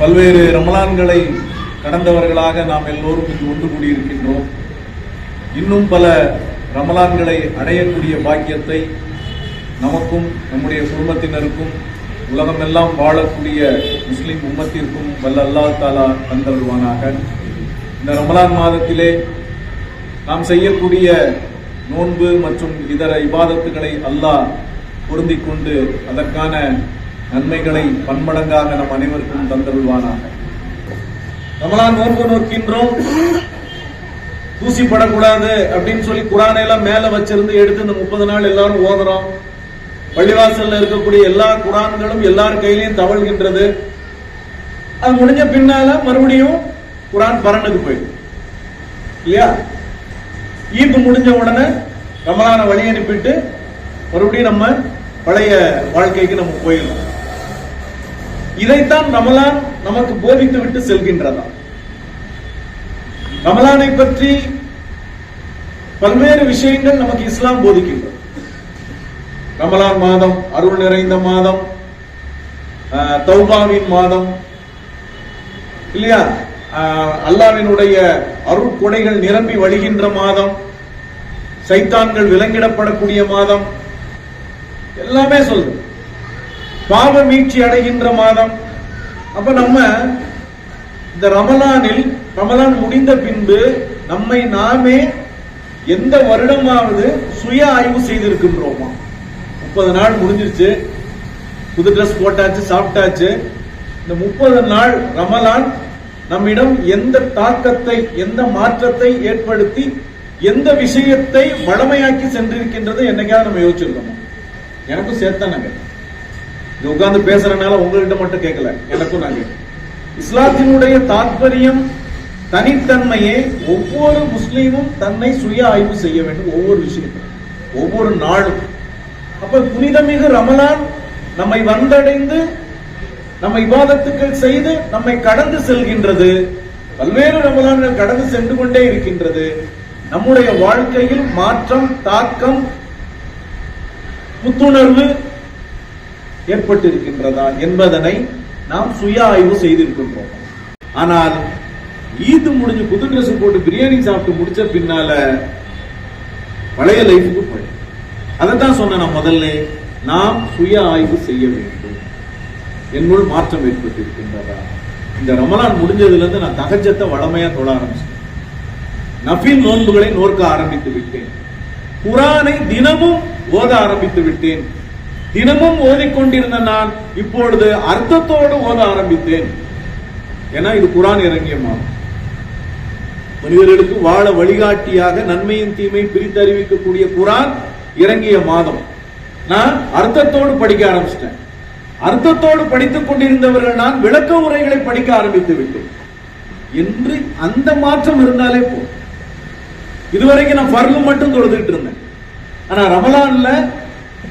பல்வேறு ரமலான்களை கடந்தவர்களாக நாம் எல்லோரும் இங்கு ஒன்று கூடியிருக்கின்றோம். இன்னும் பல ரமலான்களை அடையக்கூடிய பாக்கியத்தை நமக்கும் நம்முடைய குடும்பத்தினருக்கும் உலகமெல்லாம் வாழக்கூடிய முஸ்லிம் உம்மத்திற்கும் வல்ல அல்லாஹ் தாலா தந்தருவானாக இந்த ரமலான் மாதத்திலே நாம் செய்யக்கூடிய நோன்பு மற்றும் இதர இபாதத்துகளை அல்லாஹ் பொருந்திக் கொண்டு அதற்கான நன்மைகளை பன்மடங்காக நம் அனைவருக்கும் தந்தருள்வானாக. ரமலான் நோன்பு நோக்கின்றோம். தூசி படக்கூடாது அப்படின்னு சொல்லி குரானை எல்லாம் மேல வச்சிருந்து எடுத்து இந்த முப்பது நாள் எல்லாரும் ஓதுறோம். பள்ளிவாசல்ல இருக்கக்கூடிய எல்லா குரான்களும் எல்லார் கையிலையும் தவழ்கின்றது. அது முடிஞ்ச பின்னால மறுபடியும் குரான் பரனுக்கு போயிடும். இல்லையா? ஈப்பு முடிஞ்ச உடனே ரமலான வழி அனுப்பிட்டு மறுபடியும் நம்ம பழைய வாழ்க்கைக்கு நம்ம போயிடலாம். இதைத்தான் ரமலான் நமக்கு போதித்து விட்டு செல்கின்றதா? ரமலானை பற்றி பல்வேறு விஷயங்கள் நமக்கு இஸ்லாம் போதிக்கின்றது. ரமலான் மாதம் அருள் நிறைந்த மாதம் ஆஹ், தௌபாவின் மாதம் இல்லையா? அல்லாவினுடைய அருள் கொடைகள் நிரம்பி வழிகின்ற மாதம் சைத்தான்கள் விலங்கிடப்படக்கூடிய மாதம் எல்லாமே சொல்லுது. பாவ மீட்சி அடைகின்ற மாதம். அப்ப நம்ம இந்த ரமலானில் ரமலான் முடிந்த பின்பு நம்மை நாமே எந்த வருடமாவது சுய ஆய்வு செய்திருக்கின்றோமா? முப்பது நாள் முடிஞ்சிருச்சு. புது ட்ரெஸ் போட்டாச்சு சாப்பிட்டாச்சு. இந்த முப்பது நாள் ரமலான் நம்மிடம் எந்த தாக்கத்தை எந்த மாற்றத்தை ஏற்படுத்தி எந்த விஷயத்தை வளமையாக்கி சென்றிருக்கின்றது என்னைக்காவது நம்ம யோசிச்சிருக்கோமா? எனக்கும் சேர்த்தானாங்க. இது உட்கார்ந்து பேசுறதுனால உங்ககிட்ட மட்டும் கேட்கல எனக்கும் நான் கேட்கிறேன் இஸ்லாத்தினுடைய தாற்பயம் தனித்தன்மையை ஒவ்வொரு முஸ்லீமும் தன்னை சுய ஆய்வு செய்ய வேண்டும் ஒவ்வொரு விஷயத்திலும். ஒவ்வொரு நாளும். அப்ப புனிதமிகு ரமலான் நம்மை வந்தடைந்து நம்ம விவாதத்துக்கள் செய்து நம்மை கடந்து செல்கின்றது. பல்வேறு ரமலான்கள் கடந்து சென்று கொண்டே இருக்கின்றது. நம்முடைய வாழ்க்கையில் மாற்றம் தாக்கம் புத்துணர்வு ஏற்பட்டிருக்கின்றதா என்பதனை நாம் சுய ஆய்வு செய்திருக்கின்றோம். ஆனால் ஈது முடிஞ்சு புது ட்ரெஸ் போட்டு பிரியாணி சாப்பிட்டு முடிச்ச பின்னால பழைய லைஃபுக்கு போய். அதைத்தான் சொன்னேன் நான் முதல்ல நாம் சுய ஆய்வு செய்ய வேண்டும். என்னுள் மாற்றம் ஏற்பட்டிருக்கின்றதா? இந்த ரமலான் முடிஞ்சதுல இருந்து நான் தகஜத்தை வளமையா தொழ ஆரம்பிச்சேன் நஃபில் நோன்புகளை நோக்க ஆரம்பித்து விட்டேன். குரானை தினமும் ஓத ஆரம்பித்து விட்டேன். தினமும் ஓதிக்கொண்டிருந்த நான் இப்பொழுது அர்த்தத்தோடு ஓத ஆரம்பித்தேன். ஏன்னா இது குரான் இறங்கிய மாதம். மனிதர்களுக்கு வாழ வழிகாட்டியாக நன்மையின் தீமை பிரித்தறிவிக்கக்கூடிய குரான் இறங்கிய மாதம். நான் அர்த்தத்தோடு படிக்க ஆரம்பிச்சிட்டேன். அர்த்தத்தோடு படித்துக் கொண்டிருந்தவர்கள் நான் விளக்க உரைகளை படிக்க ஆரம்பித்து விட்டேன். என்று அந்த மாற்றம் இருந்தாலே போதும். இதுவரைக்கும் நான் ஃபர்லு மட்டும் தொழுதுகிட்டு இருந்தேன். ஆனா ரமலான்ல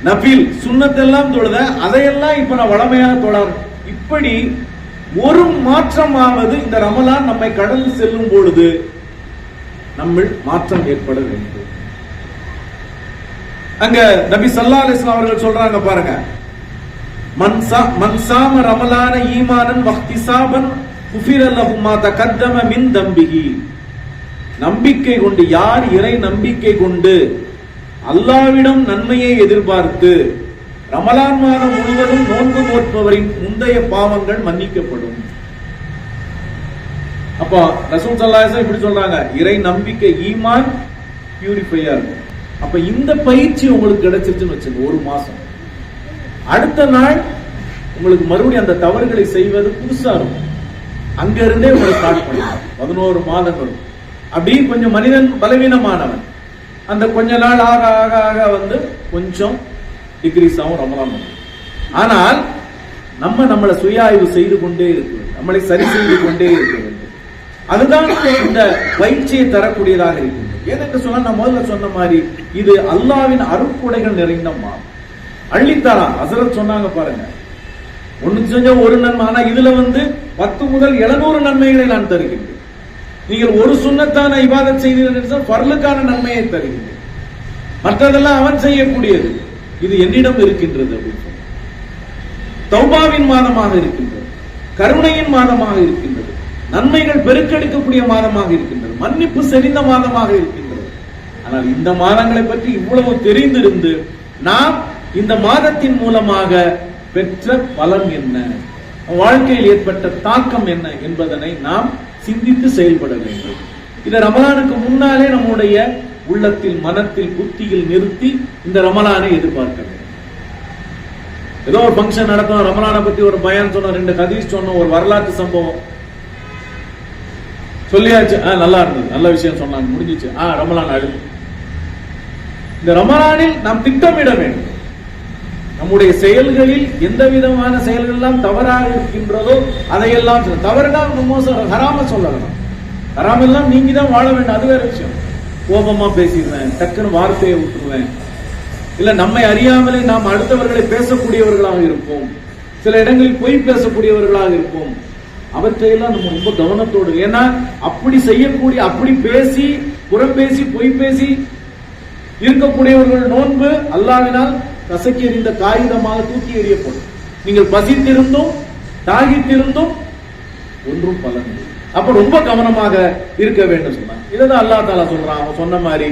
நபில் சுண்ணத்தெல்லாம் தொழுதேன் அதையெல்லாம் இப்ப நான் வளமையாக தொழார். இப்படி ஒரு மாற்றமாவது இந்த ரமலான் நம்மை கடந்து செல்லும் பொழுது நம்ம மாற்றம் ஏற்பட வேண்டும். அங்க நபி சல்லா அலிஸ்லாம் அவர்கள் சொல்றாங்க பாருங்க. மன்சா மன்சாம ரமலான ஈமானன் வக்திசாபன் குஃபிர தகத்தம மின் தம்பிகி நம்பிக்கை கொண்டு யார் இறை நம்பிக்கை கொண்டு அல்லாவிடம் நன்மையை எதிர்பார்த்து ரமலான் மாதம் முழுவதும் நோன்பு நோற்பவரின் முந்தைய பாவங்கள் மன்னிக்கப்படும். அப்போ ரசூல் சல்லாஹம் இப்படி சொல்றாங்க இறை நம்பிக்கை ஈமான் பியூரிஃபையா இருக்கும் அப்ப இந்த பயிற்சி உங்களுக்கு கிடைச்சிருச்சுன்னு வச்சுங்க ஒரு மாசம். அடுத்த நாள் உங்களுக்கு மறுபடியும் அந்த தவறுகளை செய்வது புதுசா இருக்கும். அங்க இருந்தே உங்களை ஸ்டார்ட் பண்ணலாம். பதினோரு மாதங்களும் அப்படி கொஞ்சம் மனிதன் பலவீனமானவன். அந்த கொஞ்ச நாள் ஆக ஆக ஆக வந்து கொஞ்சம் டிக்ரீஸ் ஆகும் ரமலான் ஆனால் நம்ம நம்மளை சுய ஆய்வு செய்து கொண்டே இருக்க வேண்டும். நம்மளை சரி செய்து கொண்டே இருக்க வேண்டும். அதுதான் இந்த பயிற்சியை தரக்கூடியதாக இருக்கின்றது. ஏனென்று சொன்னா நான் முதல்ல சொன்ன மாதிரி இது அல்லாவின் அருட்கொடைகள் நிறைந்த மாதம் அள்ளித்தாரா? அசரத் சொன்னாங்க பாருங்க. ஒன்னு செஞ்ச ஒரு நன்மை. ஆனா இதுல வந்து பத்து முதல் எழுநூறு நன்மைகளை நான் தருகின்றேன். நீங்கள் ஒரு சுண்ணத்தான இபாதத் செய்தீர்கள் பர்லுக்கான நன்மையை தருகிறது. மற்றதெல்லாம் அவன் செய்யக்கூடியது. இது என்னிடம் இருக்கின்றது அப்படின்னு தௌபாவின் மாதமாக இருக்கின்றது. கருணையின் மாதமாக இருக்கின்றது. நன்மைகள் பெருக்கெடுக்கக்கூடிய மாதமாக இருக்கின்றது. மன்னிப்பு செறிந்த மாதமாக இருக்கின்றது. ஆனால் இந்த மாதங்களை பற்றி இவ்வளவு தெரிந்திருந்து நாம் இந்த மாதத்தின் மூலமாக பெற்ற பலன் என்ன? வாழ்க்கையில் ஏற்பட்ட தாக்கம் என்ன என்பதனை நாம் சிந்தித்து செயல்பட வேண்டும். இதை ரமலானுக்கு முன்னாலே நம்முடைய உள்ளத்தில் மனத்தில் புத்தியில் நிறுத்தி இந்த ரமலானை எதிர்பார்க்க வேண்டும். ஏதோ ஒரு ஃபங்க்ஷன் நடக்கும் ரமலானை பத்தி ஒரு பயன் சொன்னோம் ரெண்டு கதீஸ் சொன்னோம் ஒரு வரலாற்று சம்பவம். சொல்லியாச்சு ஆ நல்லா இருந்தது நல்ல விஷயம் சொன்னாங்க முடிஞ்சிச்சு. ஆ ரமலான் அழுது. இந்த ரமலானில் நாம் திட்டமிட வேண்டும். நம்முடைய செயல்களில் எந்த விதமான செயல்கள் எல்லாம் தவறாக இருக்கின்றதோ அதையெல்லாம் சொல்ல- தவறுனா மோசம் ஹராம சொல்லலாம். ஹராம் எல்லாம் நீங்க தான் வாழ வேண்டும் அது வேற விஷயம். கோபமா பேசிடுவேன் டக்குன்னு வார்த்தையை விட்டுருவேன் இல்ல நம்மை அறியாமலே நாம் அடுத்தவர்களை பேசக்கூடியவர்களாக இருப்போம். சில இடங்களில் பொய் பேசக்கூடியவர்களாக இருப்போம். அவற்றையெல்லாம் நம்ம ரொம்ப கவனத்தோடு ஏன்னா அப்படி செய்யக்கூடிய அப்படி பேசி புறம் பேசி பொய் பேசி இருக்கக்கூடியவர்கள் நோன்பு அல்லாவினால் கசக்கி எறிந்த காகிதமாக தூக்கி எறியப்படும். நீங்கள் பசித்திருந்தும் தாகித்திருந்தும் ஒன்றும் பலன் இல்லை. அப்ப ரொம்ப கவனமாக இருக்க வேண்டும் சொன்னான் இதான் அல்லா தாலா சொல்றான். அவன் சொன்ன மாதிரி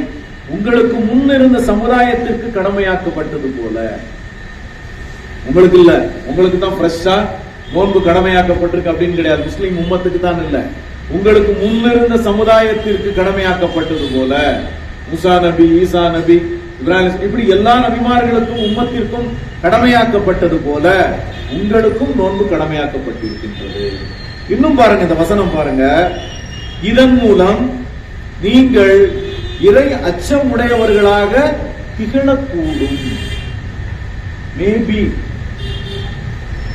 உங்களுக்கு முன் இருந்த சமுதாயத்திற்கு கடமையாக்கப்பட்டது போல உங்களுக்கு இல்ல. உங்களுக்கு தான் ஃப்ரெஷ்ஷா நோன்பு கடமையாக்கப்பட்டிருக்கு அப்படின்னு கிடையாது. முஸ்லீம் உம்மத்துக்கு தான் இல்ல. உங்களுக்கு முன்னிருந்த சமுதாயத்திற்கு கடமையாக்கப்பட்டது போல முசா நபி ஈசா நபி இப்ராஹிம் இப்படி எல்லா நபிமார்களுக்கும் உம்மத்திற்கும் கடமையாக்கப்பட்டது போல உங்களுக்கும் நோன்பு கடமையாக்கப்பட்டிருக்கின்றது. இன்னும் பாருங்க இந்த வசனம் பாருங்க. இதன் மூலம் நீங்கள் இறை அச்சம் உடையவர்களாக திகழக்கூடும். மேபி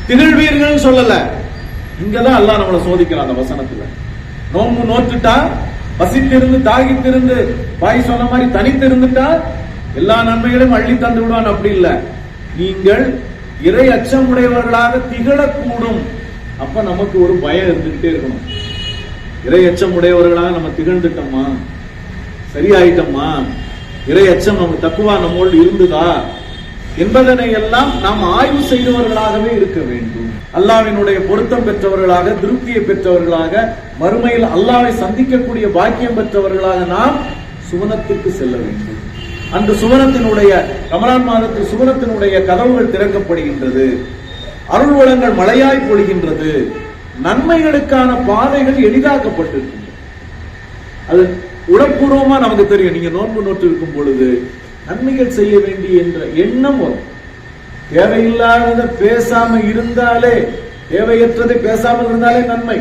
திகழ்வீர்கள் சொல்லல. இங்கதான் அல்லாஹ் நம்மளை சோதிக்கிறான் அந்த வசனத்துல. நோன்பு நோற்றுட்டா பசித்திருந்து தாகித்திருந்து பாய் சொன்ன மாதிரி தனித்திருந்துட்டா எல்லா நன்மைகளையும் அள்ளி தந்து விடுவான். அப்படி இல்லை. நீங்கள் இறை அச்சம் உடையவர்களாக திகழக்கூடும். அப்ப நமக்கு ஒரு பயம் இருந்துகிட்டே இருக்கணும். இறை அச்சம் உடையவர்களாக நம்ம திகழ்ந்துட்டோமா? சரியாயிட்டோமா? இறை அச்சம் நம்ம தக்குவா நம்மோடு இருந்ததா? என்பதனை எல்லாம் நாம் ஆய்வு செய்தவர்களாகவே இருக்க வேண்டும். அல்லாவினுடைய பொருத்தம் பெற்றவர்களாக திருப்தியை பெற்றவர்களாக மறுமையில் அல்லாவை சந்திக்கக்கூடிய பாக்கியம் பெற்றவர்களாக நாம் சுவனத்திற்கு செல்ல வேண்டும். அந்த சுவனத்தினுடைய ரமலான் மாதத்தில் சுவனத்தினுடைய கதவுகள் திறக்கப்படுகின்றது. அருள் வளங்கள் மழையாய் பொழிகின்றது. நன்மைகளுக்கான பாதைகள் எளிதாக்கப்பட்டிருக்கின்றன. அது உடற்பூர்வமா நமக்கு தெரியும். நீங்க நோன்பு நோட்டு இருக்கும் பொழுது நன்மைகள் செய்ய வேண்டிய என்ற எண்ணம் வரும். தேவையில்லாத பேசாம இருந்தாலே தேவையற்றதை பேசாமல் இருந்தாலே நன்மை.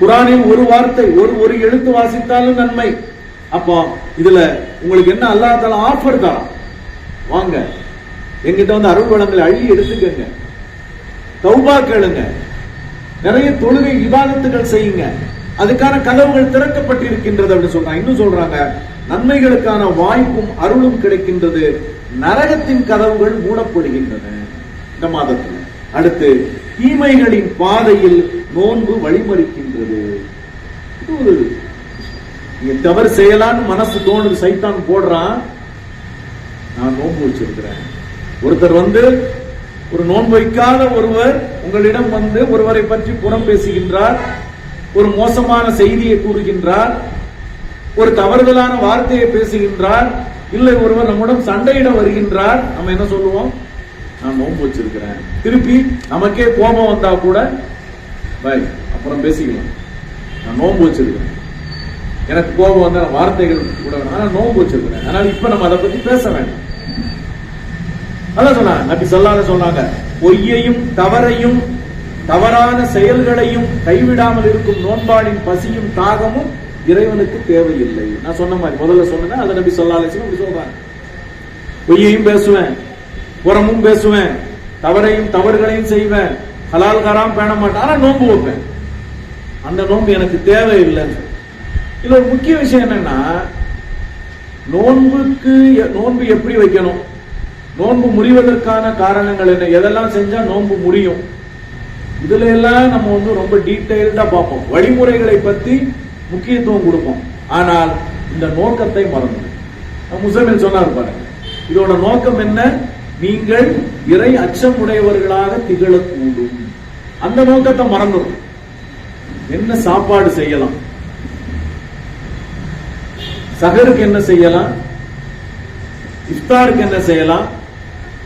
குரானில் ஒரு வார்த்தை ஒரு ஒரு எழுத்து வாசித்தாலும் நன்மை. அப்போ இதுல உங்களுக்கு என்ன அல்லா தால ஆஃபர் தான் வாங்க. எங்கிட்ட வந்து அருள் வளங்களை அள்ளி எடுத்துக்கங்க. தௌபா கேளுங்க. நிறைய தொழுகை விவாதத்துகள் செய்யுங்க. அதுக்கான கதவுகள் திறக்கப்பட்டிருக்கின்றது அப்படின்னு சொல்றாங்க. இன்னும் சொல்றாங்க நன்மைகளுக்கான வாய்ப்பும் அருளும் கிடைக்கின்றது. நரகத்தின் கதவுகள் மூடப்படுகின்றன இந்த மாதத்தில். அடுத்து தீமைகளின் பாதையில் நோன்பு வழிமறிக்கின்றது. ஒரு நீங்க தவறு செய்யலான்னு மனசு தோணுது சைத்தான் போடுறான். நான் நோன்பு வச்சிருக்கிறேன். ஒருத்தர் வந்து ஒரு நோன்பு வைக்காத ஒருவர் உங்களிடம் வந்து ஒருவரை பற்றி புறம் பேசுகின்றார் ஒரு மோசமான செய்தியை கூறுகின்றார் ஒரு தவறுதலான வார்த்தையை பேசுகின்றார் இல்லை ஒருவர் நம்முடன் சண்டையிட வருகின்றார் நம்ம என்ன சொல்லுவோம்? நான் நோன்பு வச்சிருக்கிறேன். திருப்பி நமக்கே கோபம் வந்தா கூட பை அப்புறம் பேசிக்கலாம். நான் நோன்பு வச்சிருக்கிறேன். எனக்கு கோபம் வந்த வார்த்தைகள் கூட வேணாம். நோன்பு வச்சிருக்கிறேன். அதனால இப்ப நம்ம அதை பத்தி பேச வேண்டாம். அதான் சொன்னாங்க. நபி சொல்லாத சொன்னாங்க பொய்யையும் தவறையும் தவறான செயல்களையும் கைவிடாமல் இருக்கும் நோன்பாளின் பசியும் தாகமும் இறைவனுக்கு தேவையில்லை. நான் சொன்ன மாதிரி முதல்ல சொன்னேன் அதை நபி சொல்லாலே அப்படி சொல்றாங்க. பொய்யையும் பேசுவேன் புறமும் பேசுவேன் தவறையும் தவறுகளையும் செய்வேன் ஹலால் கராம் பேண மாட்டேன் ஆனா நோன்பு வைப்பேன். அந்த நோன்பு எனக்கு தேவையில்லைன்னு இதுல ஒரு முக்கிய விஷயம் என்னன்னா நோன்புக்கு நோன்பு எப்படி வைக்கணும்? நோன்பு முறிவதற்கான காரணங்கள் என்ன? எதெல்லாம் செஞ்சா நோன்பு முறியும்? இதுல எல்லாம் நம்ம வந்து ரொம்ப டீட்டெயில்டாக பார்ப்போம். வழிமுறைகளை பத்தி முக்கியத்துவம் கொடுப்போம். ஆனால் இந்த நோக்கத்தை மறந்து முசமில் சொன்னார் பாருங்க இதோட நோக்கம் என்ன? நீங்கள் இறை அச்சம் உடையவர்களாக திகழக்கூடும். அந்த நோக்கத்தை மறந்துடும். என்ன சாப்பாடு செய்யலாம்? சகருக்கு என்ன செய்யலாம்? இஃப்தாருக்கு என்ன செய்யலாம்?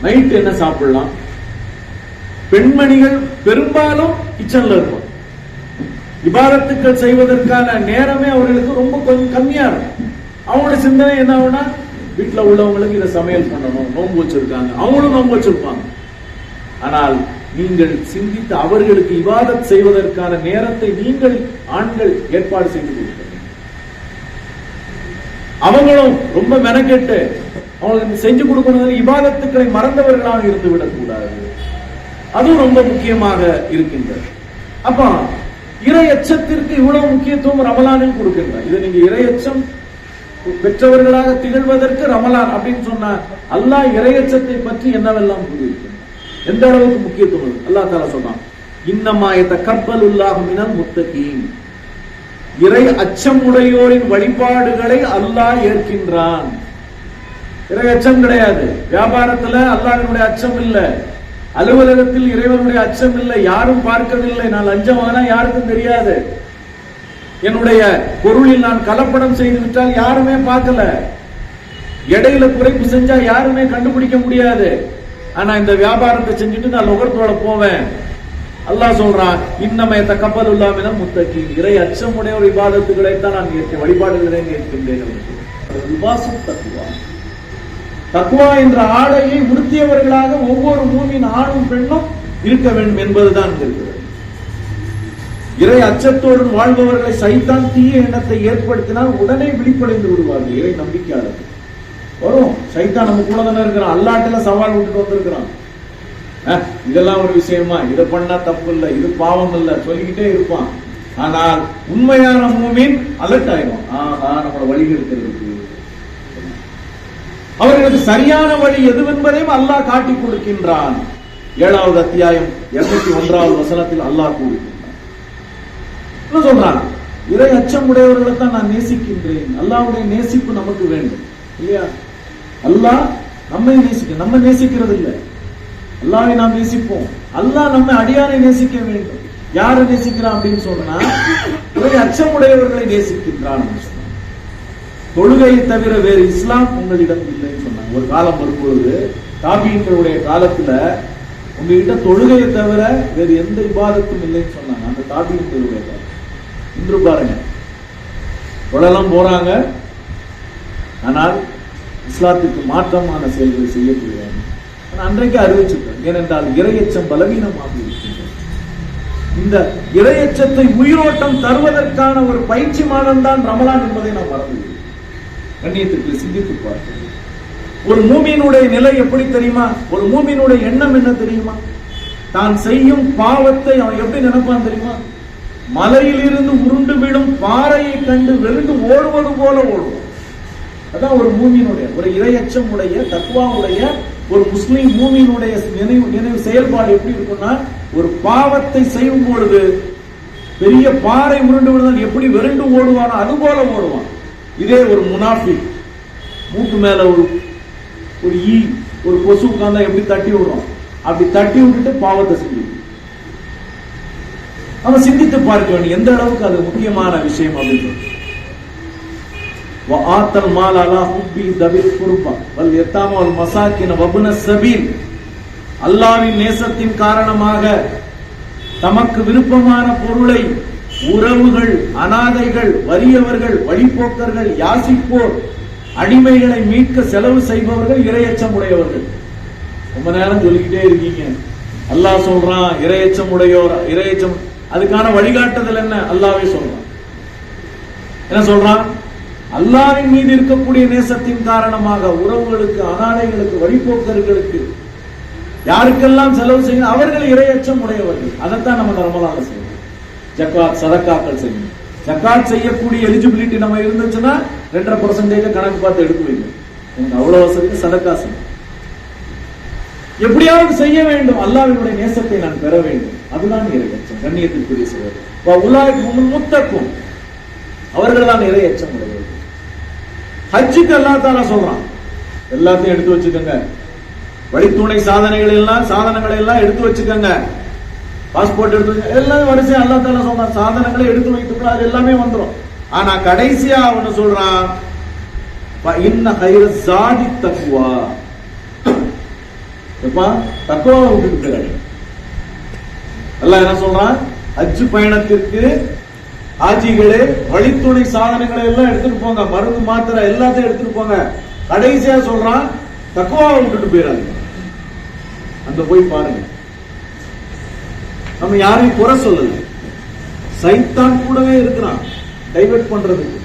நைட் என்ன சாப்பிடலாம்? பெண்மணிகள் பெரும்பாலும் கிச்சன்ல இருக்கும் இபாதத்துக்கள் செய்வதற்கான நேரமே அவர்களுக்கு ரொம்ப கொஞ்சம் கம்மியா இருக்கும். அவங்களோட சிந்தனை என்ன ஆகும்னா வீட்டுல உள்ளவங்களுக்கு இதை சமையல் பண்ணணும் நோன்பு வச்சிருக்காங்க. அவங்களும் நோன்பு வச்சிருப்பாங்க. ஆனால் நீங்கள் சிந்தித்து அவர்களுக்கு விவாதம் செய்வதற்கான நேரத்தை நீங்கள் ஆண்கள் ஏற்பாடு செய்து கொடுக்க அவங்களும் ரொம்ப மெனக்கெட்டு அவங்களுக்கு செஞ்சு கொடுக்கணும் இபாதத்துக்களை மறந்தவர்களாக இருந்து விடக்கூடாது. அதுவும் ரொம்ப முக்கியமாக இருக்கின்றது. அப்ப இறை அச்சத்திற்கு இவ்வளவு முக்கியத்துவம் ரமலானில் கொடுக்கின்றார். இதை நீங்க இறையச்சம் பெற்றவர்களாக திகழ்வதற்கு ரமலான் அப்படின்னு சொன்னா அல்லாஹ் இறையச்சத்தை பற்றி என்னவெல்லாம் கூறியிருக்கிறார்? எந்த அளவுக்கு முக்கியத்துவம்? இருக்கு? அல்லாஹ் தாலா சொன்னான் இன்னமா கற்பல் உல்லாஹுமினல் முத்தகீன். இறை அச்சம் உடையோரின் வழிபாடுகளை அல்லாஹ் ஏற்கின்றான். இறை அச்சம் கிடையாது. வியாபாரத்துல அல்லாஹினுடைய அச்சம் இல்லை. அலுவலகத்தில் இறைவனுடைய அச்சம் இல்லை. யாரும் பார்க்கவில்லை. நான் லஞ்சம் வாங்கினா யாருக்கும் தெரியாது. என்னுடைய பொருளில் நான் கலப்படம் செய்து விட்டால் யாருமே பார்க்கல. இடையில குறைப்பு செஞ்சா யாருமே கண்டுபிடிக்க முடியாது. ஆனா இந்த வியாபாரத்தை செஞ்சுட்டு நான் நுகர்த்தோட போவேன். அல்லாஹ் சொல்றான் இன்னமே கப்பல் இல்லாமல் முத்தக்கி இறை அச்சமுடைய ஒரு விவாதத்துக்களை தான் நான் ஏற்க வழிபாடுகளை ஏற்கின்றேன் விவாசம் தக்குவா தக்குவா என்ற ஆடையை உடுத்தியவர்களாக ஒவ்வொரு மூமின் ஆணும் பெண்ணும் இருக்க வேண்டும் என்பதுதான் இருக்கிறது. இறை அச்சத்தோடும் வாழ்பவர்களை சைத்தான் தீய எண்ணத்தை ஏற்படுத்தினால் உடனே விழிப்படைந்து விடுவார்கள். இறை நம்பிக்கையாளர்கள். வரும். சைத்தான் நம்ம கூட தானே இருக்கிறான். அல்லாட்டுல சவால் விட்டுட்டு வந்திருக்கிறான். இதெல்லாம் ஒரு விஷயமா? இதை பண்ணா தப்பு இல்ல இது பாவம் இல்ல சொல்லிக்கிட்டே இருப்பான். ஆனால் உண்மையான மூமின் அலர்ட் ஆயிடும் ஆஹா நம்மளோட வழி இருக்கிறதுக்கு அவர்களுக்கு சரியான வழி எதுவென்பதையும் அல்லாஹ் காட்டிக் கொடுக்கின்றான். ஏழாவது அத்தியாயம் இருநூத்தி ஒன்றாவது வசனத்தில் அல்லாஹ் கூறுகின்றான். சொல்றான்? இறை அச்சம் உடையவர்களை தான் நான் நேசிக்கின்றேன். அல்லாவுடைய நேசிப்பு நமக்கு வேண்டும். இல்லையா? அல்லாஹ் நம்மை நேசிக்க நம்ம நேசிக்கிறது இல்லை அல்லாவை நாம் நேசிப்போம். அல்லாஹ் நம்ம அடியாரை நேசிக்க வேண்டும். யாரை நேசிக்கிறான் அப்படின்னு சொன்னா இறை அச்சமுடையவர்களை நேசிக்கின்றான் தொழுகையை தவிர வேறு இஸ்லாம் உங்களிடம் இல்லைன்னு சொன்னாங்க. ஒரு காலம் வரும்பொழுது தாபியங்களுடைய காலத்துல உங்ககிட்ட தொழுகையை தவிர வேறு எந்த இபாதத்தும் இல்லைன்னு சொன்னாங்க. அந்த தாபியங்களுடைய காலம். இன்று பாருங்க. தொழலாம் போறாங்க. ஆனால் இஸ்லாத்துக்கு மாற்றமான செயல்களை செய்யக்கூடிய அன்றைக்கு அறிவிச்சிருக்காங்க ஏனென்றால் இரையச்சம் பலவீனமாக இருக்கின்றது. இந்த இரையச்சத்தை உயிரோட்டம் தருவதற்கான ஒரு பயிற்சி மாதம் தான் ரமலான் என்பதை நாம் மறந்து கண்ணியத்திற்கு சிந்தித்து பார்க்கிறோம் ஒரு மூமியினுடைய நிலை எப்படி தெரியுமா? ஒரு மூமியினுடைய எண்ணம் என்ன தெரியுமா? தான் செய்யும் பாவத்தை அவன் எப்படி நினைப்பான் தெரியுமா? மலையிலிருந்து உருண்டு விடும் பாறையை கண்டு வெறுண்டு ஓடுவது போல ஓடுவான். அதான் ஒரு மூமியினுடைய ஒரு இரையச்சம் உடைய தத்துவாவுடைய ஒரு முஸ்லீம் மூமியினுடைய நினைவு நினைவு செயல்பாடு எப்படி இருக்கும்னா ஒரு பாவத்தை செய்யும் பொழுது பெரிய பாறை உருண்டு விடுதல் எப்படி விரண்டு ஓடுவானோ அது போல ஓடுவான். இதே ஒரு முனாஃபி மூக்கு மேல ஒரு ஒரு ஈ ஒரு கொசு உட்கார்ந்தா எப்படி தட்டி விடுறோம்? அப்படி தட்டி விட்டுட்டு பாவத்தை செஞ்சு அவன் சிந்தித்து பார்க்க வேண்டும் எந்த அளவுக்கு அது முக்கியமான விஷயம் அப்படின்னு وآتى المال على حبه ذوي القربى واليتامى والمساكين وابن السبيل அல்லாவின் நேசத்தின் காரணமாக தமக்கு விருப்பமான பொருளை உறவுகள் அனாதைகள் வறியவர்கள் வழிபோக்கர்கள் யாசிப்போர் அடிமைகளை மீட்க செலவு செய்பவர்கள் இரையச்சம் உடையவர்கள் ரொம்ப நேரம் சொல்லிக்கிட்டே இருக்கீங்க அல்லாஹ் சொல்றான் இரையச்சம் உடையோர் இரையச்சம் அதுக்கான வழிகாட்டுதல் என்ன அல்லாவே சொல்றான் என்ன சொல்றான் அல்லாவின் மீது இருக்கக்கூடிய நேசத்தின் காரணமாக உறவுகளுக்கு அனாதைகளுக்கு வழிபோக்கர்களுக்கு யாருக்கெல்லாம் செலவு செய்யணும்? அவர்கள் இரையச்சம் உடையவர்கள். அதைத்தான் நம்ம ரமலான செய்யணும். ஜக்காத் சதக்காக்கள் செய்யணும். ஜக்காத் செய்யக்கூடிய எலிஜிபிலிட்டி நம்ம இருந்துச்சுன்னா ரெண்டரை பர்சன்டேஜ் கணக்கு பார்த்து எடுத்து வைங்க. எனக்கு அவ்வளவு வசதி சதக்கா செய்யணும். எப்படியாவது செய்ய வேண்டும். அல்லாவினுடைய நேசத்தை நான் பெற வேண்டும். அதுதான் இரையச்சம். கண்ணியத்திற்குரிய சிவர் உலாய்க்கு முத்தக்கும். அவர்கள் தான் இரையச்சம் உடையவர்கள். ஹஜ்ஜுக்கு அல்லா தாலா சொல்றான். எல்லாத்தையும் எடுத்து வச்சுக்கோங்க. வழித்துணை சாதனைகள் எல்லாம் சாதனங்களை எல்லாம் எடுத்து வச்சுக்கோங்க. பாஸ்போர்ட் எடுத்து வச்சு- எல்லாம் வரிசையா அல்லா தால சொல்றான். சாதனங்களை எடுத்து வைத்துக்கலாம் அது எல்லாமே வந்துடும் ஆனா கடைசியா அவனு சொல்றான் இன்ன ஹைர சாதி தக்குவா எப்பா தக்குவா விட்டுக்கிட்டு எல்லாம் என்ன சொல்றான்? ஹஜ் பயணத்திற்கு ஆஜிகளே வழித்துணை சாதனங்களை எல்லாம் எடுத்துட்டு போங்க. மருந்து மாத்திரை எல்லாத்தையும் எடுத்துட்டு போங்க. கடைசியா சொல்றான் தக்குவாவை விட்டுட்டு போயிடாதீங்க. அங்க போய் பாருங்க. நம்ம யாரையும் குறை சொல்லல. சைத்தான் கூடவே இருக்கிறான். டைவெர்ட் பண்றதுக்கு.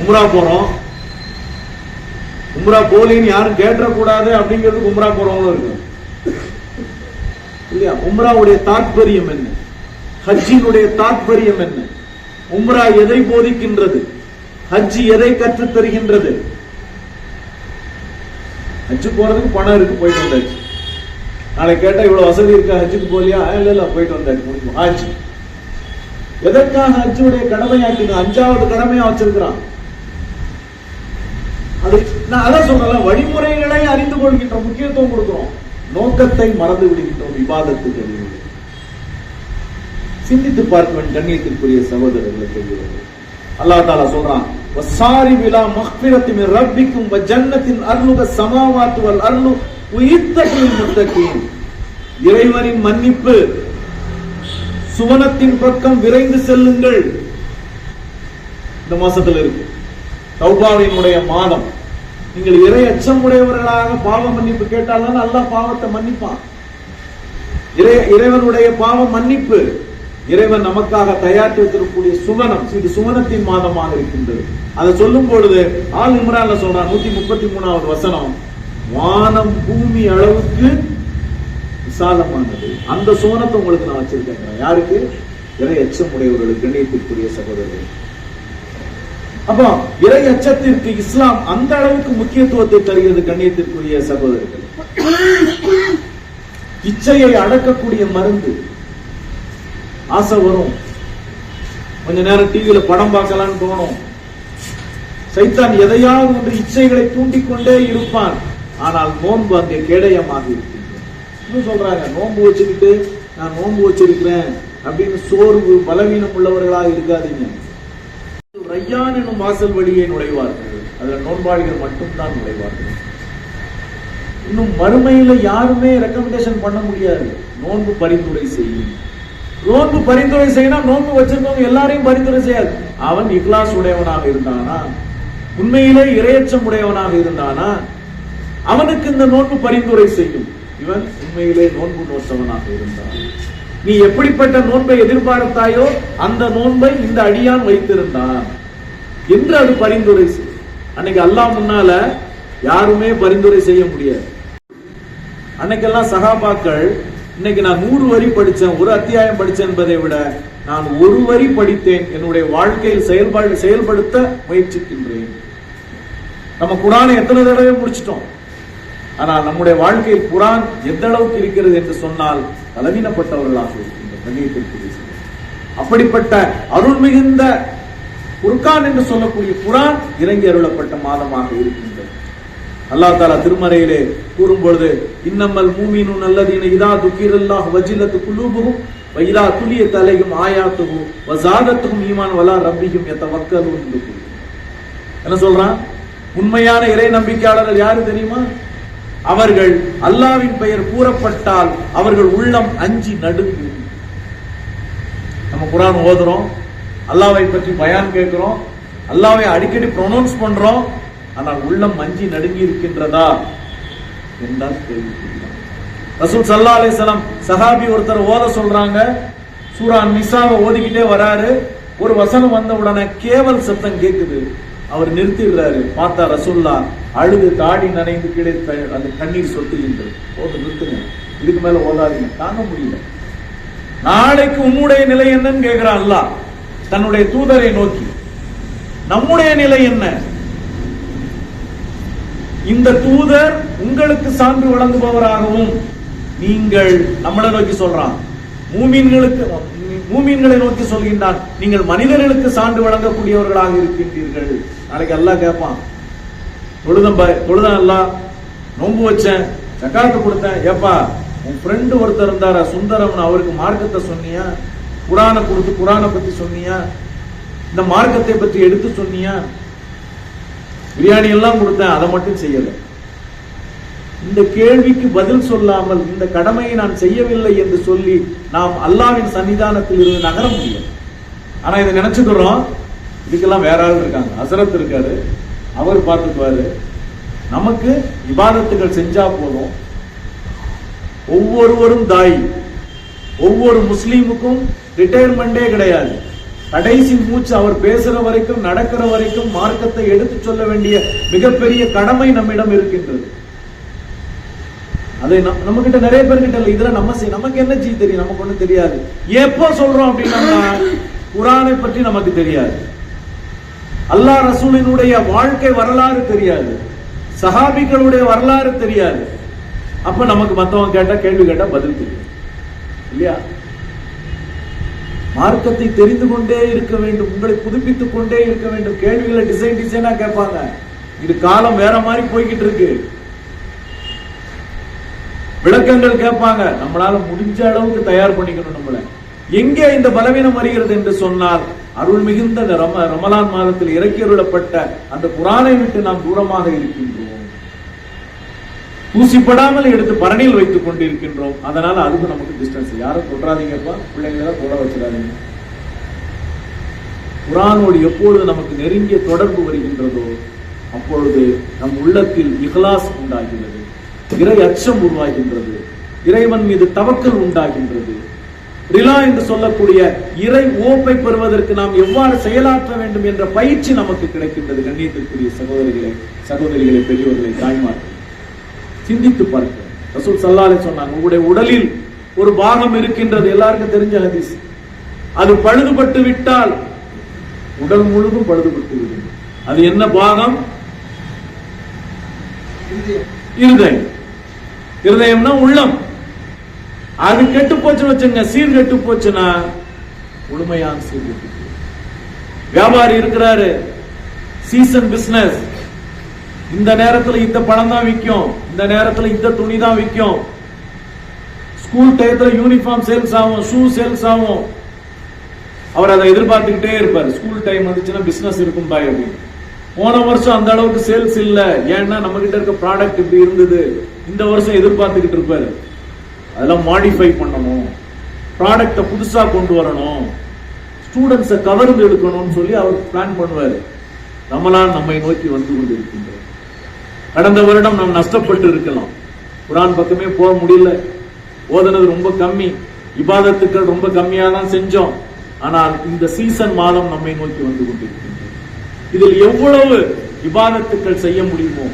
உம்ரா போறோம். உம்ரா போலின்னு யாரும் கேட்டக்கூடாது அப்படிங்கிறதுக்கு உம்ரா போறவங்களும் இருக்கு இல்லையா? உம்ராவுடைய தாற்பயம் என்ன? ஹஜ்ஜினுடைய தாத்பரியம் என்ன? உம்ரா எதை போதிக்கின்றது? ஹஜ் எதை கற்றுத் தருகின்றது? ஹஜ்ஜு போறதுக்கு பணம் இருக்கு போயிட்டு வந்தாச்சு. நாளை கேட்டா இவ்வளவு வசதி இருக்கா ஹஜ்ஜுக்கு போலியா இல்ல இல்ல போயிட்டு வந்தாச்சு முடிக்கும் ஹஜ். எதற்காக ஹஜ்ஜுடைய கடமையாக்கின அஞ்சாவது கடமையா வச்சிருக்கிறான். அது நான் அதான் சொல்றேன் வழிமுறைகளை அறிந்து கொள்கின்ற முக்கியத்துவம் கொடுக்கிறோம். நோக்கத்தை மறந்து விடுகின்றோம் விவாதத்துக்கு சிந்தித்து பார்க்க வேண்டிய கண்ணியத்திற்குரிய சகோதரர்களை சொல்கிறது அல்லாஹ் தாலா சொல்றான் வசாரி விழா மஹ்பிரத்தின் ரப்பிக்கும் ஜன்னத்தின் அருளுக சமாவாத்துவல் அருளு உயிர்த்தகையில் முத்தகீன். இறைவனின் மன்னிப்பு சுவனத்தின் பக்கம் விரைந்து செல்லுங்கள். இந்த மாசத்துல இருக்கு. தௌபாவினுடைய மாதம். நீங்கள் இறை அச்சம் உடையவர்களாக பாவ மன்னிப்பு கேட்டால்தான் அல்லாஹ் பாவத்தை மன்னிப்பான். இறை இறைவனுடைய பாவ மன்னிப்பு. இறைவன் நமக்காக தயாரித்து வைத்திருக்கக்கூடிய சுவனம் இது சுவனத்தின் மாதமாக இருக்கின்றது. அதை சொல்லும் பொழுது ஆல் இம்ரான்ல சொல்றான் நூத்தி முப்பத்தி மூணாவது வசனம் வானம் பூமி அளவுக்கு விசாலமானது. அந்த சுவனத்தை உங்களுக்கு நான் வச்சிருக்கேன். யாருக்கு? இறை அச்சம் உடையவர்களுக்கு கண்ணியத்திற்குரிய சகோதரர்கள். அப்போ இறை அச்சத்திற்கு இஸ்லாம் அந்த அளவுக்கு முக்கியத்துவத்தை தருகிறது கண்ணியத்திற்குரிய சகோதரர்கள். இச்சையை அடக்கக்கூடிய மருந்து ஆசை வரும். கொஞ்ச நேரம் டிவியில படம் பார்க்கலான்னு தோணும். சைத்தான் எதையாவது ஒன்று இச்சைகளை தூண்டிக்கொண்டே இருப்பான். ஆனால் நோன்பு அங்கே கேடயமாக இருக்கின்றது. இன்னும் சொல்றாங்க நோன்பு வச்சுக்கிட்டு நான் நோன்பு வச்சிருக்கிறேன் அப்படின்னு சோர்வு பலவீனம் உள்ளவர்களாக இருக்காதீங்க. ரையான் எனும் வாசல் வழியை நுழைவார்கள். அதுல நோன்பாளிகள் மட்டும்தான் நுழைவார்கள். இன்னும் மறுமையில யாருமே ரெக்கமெண்டேஷன் பண்ண முடியாது. நோன்பு பரிந்துரை செய்யும். நோன்பு பரிந்துரை செய்யணும் நோன்பு வச்சிருந்தவங்க எல்லாரையும் பரிந்துரை செய்யாது. அவன் இக்லாஸ் உடையவனாக இருந்தானா? உண்மையிலே இரையச்சம் உடையவனாக இருந்தானா? அவனுக்கு இந்த நோன்பு பரிந்துரை செய்யும். இவன் உண்மையிலே நோன்பு நோற்றவனாக இருந்தான். நீ எப்படிப்பட்ட நோன்பை எதிர்பார்த்தாயோ அந்த நோன்பை இந்த அடியான் வைத்திருந்தான் என்று அது பரிந்துரை செய்யும். அன்னைக்கு அல்லாஹ் முன்னால யாருமே பரிந்துரை செய்ய முடியாது. அன்னைக்கெல்லாம் சகாபாக்கள் இன்னைக்கு நான் நூறு வரி படித்தேன் ஒரு அத்தியாயம் படித்தேன் என்பதை விட நான் ஒரு வரி படித்தேன். என்னுடைய வாழ்க்கையில் செயல்பாடு செயல்படுத்த முயற்சிக்கின்றேன். நம்ம குரானை எத்தனை தடவை முடிச்சிட்டோம்? ஆனால் நம்முடைய வாழ்க்கையில் குரான் எந்த அளவுக்கு இருக்கிறது என்று சொன்னால் பலவீனப்பட்டவர்களாக இருக்கின்ற அப்படிப்பட்ட அருள் மிகுந்த குர்கான் என்று சொல்லக்கூடிய குரான் இறங்கி அருளப்பட்ட மாதமாக இருக்கும் அல்லாஹ் தாலா திருமறையிலே கூறும் பொழுது இன்னம்மல் மூமினு நல்லதீன இதா துக்கீரல்லாஹ் வஜிலத்து குலூபுகும் வைலா துளிய தலையும் ஆயாத்துகும் வசாகத்துக்கும் ஈமான் வலா ரப்பியும் எத்த வக்கலும் என்ன சொல்றான்? உண்மையான இறை நம்பிக்கையாளர்கள் யாரு தெரியுமா? அவர்கள் அல்லாவின் பெயர் கூறப்பட்டால் அவர்கள் உள்ளம் அஞ்சி நடுங்கும் நம்ம குரான் ஓதுறோம் அல்லாவை பற்றி பயான் கேட்கிறோம் அல்லாவை அடிக்கடி ப்ரொனவுன்ஸ் பண்றோம் ஆனால் உள்ளம் மஞ்சி நடுங்கி இருக்கின்றதா என்றால் கேள்விக்குறிதான் ரசூல் சல்லா அலிசலாம் சஹாபி ஒருத்தர் ஓத சொல்றாங்க சூரா நிசாவை ஓதிக்கிட்டே வராரு. ஒரு வசனம் வந்த உடனே கேவல் சத்தம் கேட்குது அவர் நிறுத்திடுறாரு. பார்த்தா ரசூல்லா அழுது தாடி நனைந்து கீழே அந்த கண்ணீர் சொட்டுகின்றது. ஓத நிறுத்துங்க. இதுக்கு மேல ஓதாதீங்க. தாங்க முடியல. நாளைக்கு உன்னுடைய நிலை என்னன்னு கேட்கிறான் அல்லாஹ். தன்னுடைய தூதரை நோக்கி. நம்முடைய நிலை என்ன? இந்த தூதர் உங்களுக்கு சான்று வழங்குபவராகவும் நீங்கள் நம்மளை நோக்கி சொல்றான். மூமீன்களுக்கு மூமீன்களை நோக்கி சொல்கின்றான். நீங்கள் மனிதர்களுக்கு சான்று வழங்கக்கூடியவர்களாக இருக்கின்றீர்கள். நாளைக்கு அல்லாஹ் கேட்பான் தொழுதம் தொழுதான் தொழுதம் அல்லாஹ் நோன்பு வச்சேன் ஜக்காத்து கொடுத்தேன். ஏப்பா உன் ஃப்ரெண்டு ஒருத்தர் இருந்தாரா? சுந்தரம்னு அவருக்கு மார்க்கத்தை சொன்னியா? குரானை கொடுத்து குரானை பத்தி சொன்னியா? இந்த மார்க்கத்தை பற்றி எடுத்து சொன்னியா? பிரியாணி எல்லாம் கொடுத்தேன் அதை மட்டும் செய்யலை. இந்த கேள்விக்கு பதில் சொல்லாமல் இந்த கடமையை நான் செய்யவில்லை என்று சொல்லி நாம் அல்லாவின் சன்னிதானத்தில் இருந்து நகர முடியும் ஆனா இதை நினைச்சுக்கிறோம். இதுக்கெல்லாம் வேற ஆள் இருக்காங்க. அசரத் இருக்காரு. அவர் பார்த்துக்குவாரு. நமக்கு விவாதத்துகள் செஞ்சா போதும். ஒவ்வொருவரும் தாய். ஒவ்வொரு முஸ்லீமுக்கும் ரிட்டையர்மெண்டே கிடையாது. கடைசி மூச்சு அவர் பேசுற வரைக்கும் நடக்கிற வரைக்கும் மார்க்கத்தை எடுத்து சொல்ல வேண்டிய மிகப்பெரிய கடமை நம்மிடம் இருக்கின்றது. அதை நம்ம கிட்ட நிறைய பேர் கிட்ட இல்ல இதுல நம்ம நமக்கு என்ன ஜி தெரியும்? நமக்கு ஒண்ணு தெரியாது. எப்போ சொல்றோம் அப்படின்னா குரானை பற்றி நமக்கு தெரியாது. அல்லாஹ் ரசூலினுடைய வாழ்க்கை வரலாறு தெரியாது. சஹாபிகளுடைய வரலாறு தெரியாது. அப்ப நமக்கு மத்தவங்க கேட்டா கேள்வி கேட்டா பதில் தெரியும். இல்லையா? மார்க்கத்தை தெரிந்து கொண்டே இருக்க வேண்டும் உங்களை புதுப்பித்துக் கொண்டே இருக்க வேண்டும். கேள்விகளை டிசைன் டிசைனா கேட்பாங்க. இது காலம் வேற மாதிரி போய்கிட்டு இருக்கு. விளக்கங்கள் கேட்பாங்க. நம்மளால முடிஞ்ச அளவுக்கு தயார் பண்ணிக்கணும் நம்மள. எங்கே இந்த பலவீனம் வருகிறது என்று சொன்னால் அருள் மிகுந்த ரம ரமலான் மாதத்தில் இறக்கியருளப்பட்ட அந்த குரானை விட்டு நாம் தூரமாக இருக்கின்றோம். பூசிப்படாமல் எடுத்து பரணியில் வைத்துக் கொண்டிருக்கின்றோம். அதனால அதுக்கும் நமக்கு டிஸ்டன்ஸ் யாரும் தொடாதீங்கப்பா பிள்ளைங்களை தொட வச்சிடாதீங்க. குரானோடு எப்பொழுது நமக்கு நெருங்கிய தொடர்பு வருகின்றதோ அப்பொழுது நம் உள்ளத்தில் இஹ்லாஸ் உண்டாகிறது. இறை அச்சம் உருவாகின்றது. இறைவன் மீது தவக்கல் உண்டாகின்றது. ரிலா என்று சொல்லக்கூடிய இறை ஓப்பை பெறுவதற்கு நாம் எவ்வாறு செயலாற்ற வேண்டும் என்ற பயிற்சி நமக்கு கிடைக்கின்றது. கண்ணியத்திற்குரிய சகோதரிகளை சகோதரிகளை பெரியவர்களை தாய்மார்கள். சிந்தித்து பார்க்க ரசூல் சல்லாலே சொன்னாங்க உங்களுடைய உடலில் ஒரு பாகம் இருக்கின்றது. எல்லாருக்கும் தெரிஞ்ச ஹதீஸ். அது பழுதுபட்டு விட்டால் உடல் முழுதும் பழுதுபட்டு விடும். அது என்ன பாகம்? இருதயம். இருதயம்னா உள்ளம். அது கெட்டு போச்சுன்னு வச்சுங்க சீர் கெட்டு போச்சுன்னா முழுமையான சீர் கெட்டு. வியாபாரி இருக்கிறாரு சீசன் பிசினஸ் இந்த நேரத்துல இந்த பழம் தான் விற்கும். இந்த நேரத்துல இந்த துணி தான் விற்கும் ஸ்கூல் டயத்துல யூனிஃபார்ம் சேல்ஸ் ஆகும் ஷூ சேல்ஸ் ஆகும். அவர் அதை எதிர்பார்த்துக்கிட்டே இருப்பார். ஸ்கூல் டைம் வந்துச்சுன்னா பிசினஸ் இருக்கும் பாய் அப்படின்னு. போன வருஷம் அந்த அளவுக்கு சேல்ஸ் இல்ல. ஏன்னா நம்ம கிட்ட இருக்க ப்ராடக்ட் இப்படி இருந்தது. இந்த வருஷம் எதிர்பார்த்துக்கிட்டு இருப்பாரு. அதெல்லாம் மாடிஃபை பண்ணணும். ப்ராடக்ட புதுசா கொண்டு வரணும். ஸ்டூடெண்ட்ஸை கவர்ந்து எடுக்கணும்னு சொல்லி அவர் பிளான் பண்ணுவார். நம்மளால் நம்மை நோக்கி வந்து கொண்டிருக்கின்றது கடந்த வருடம் நாம் நஷ்டப்பட்டு இருக்கலாம் குரான் பக்கமே போக முடியல. ஓதனது ரொம்ப கம்மி. இபாதத்துக்கள் ரொம்ப கம்மியா தான் செஞ்சோம். ஆனால் இந்த சீசன் மாதம் நம்மை நோக்கி வந்து கொண்டிருக்கின்றோம் இதில் எவ்வளவு இபாதத்துக்கள் செய்ய முடியுமோ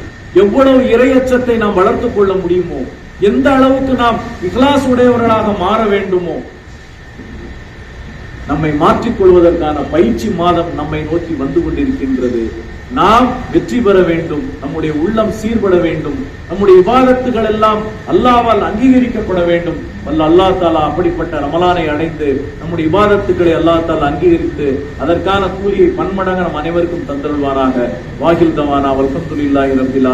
எவ்வளவு இரையச்சத்தை நாம் வளர்த்துக் கொள்ள முடியுமோ எந்த அளவுக்கு நாம் இஹ்லாஸ் உடையவர்களாக மாற வேண்டுமோ நம்மை மாற்றிக் கொள்வதற்கான பயிற்சி மாதம் நம்மை நோக்கி வந்து கொண்டிருக்கின்றது. நாம் வெற்றி பெற வேண்டும் நம்முடைய உள்ளம் சீர்பட வேண்டும் நம்முடைய விவாதத்துகள் எல்லாம் அல்லாவால் அங்கீகரிக்கப்பட வேண்டும். வல்ல அல்லா தாலா அப்படிப்பட்ட ரமலானை அடைந்து நம்முடைய விவாதத்துக்களை அல்லா தாலா அங்கீகரித்து அதற்கான கூலியை பன்மடங்கு நம் அனைவருக்கும் தந்தருள்வாராக. வாகில் தவானா வல்கந்துலில்லாஹி ரப்பில்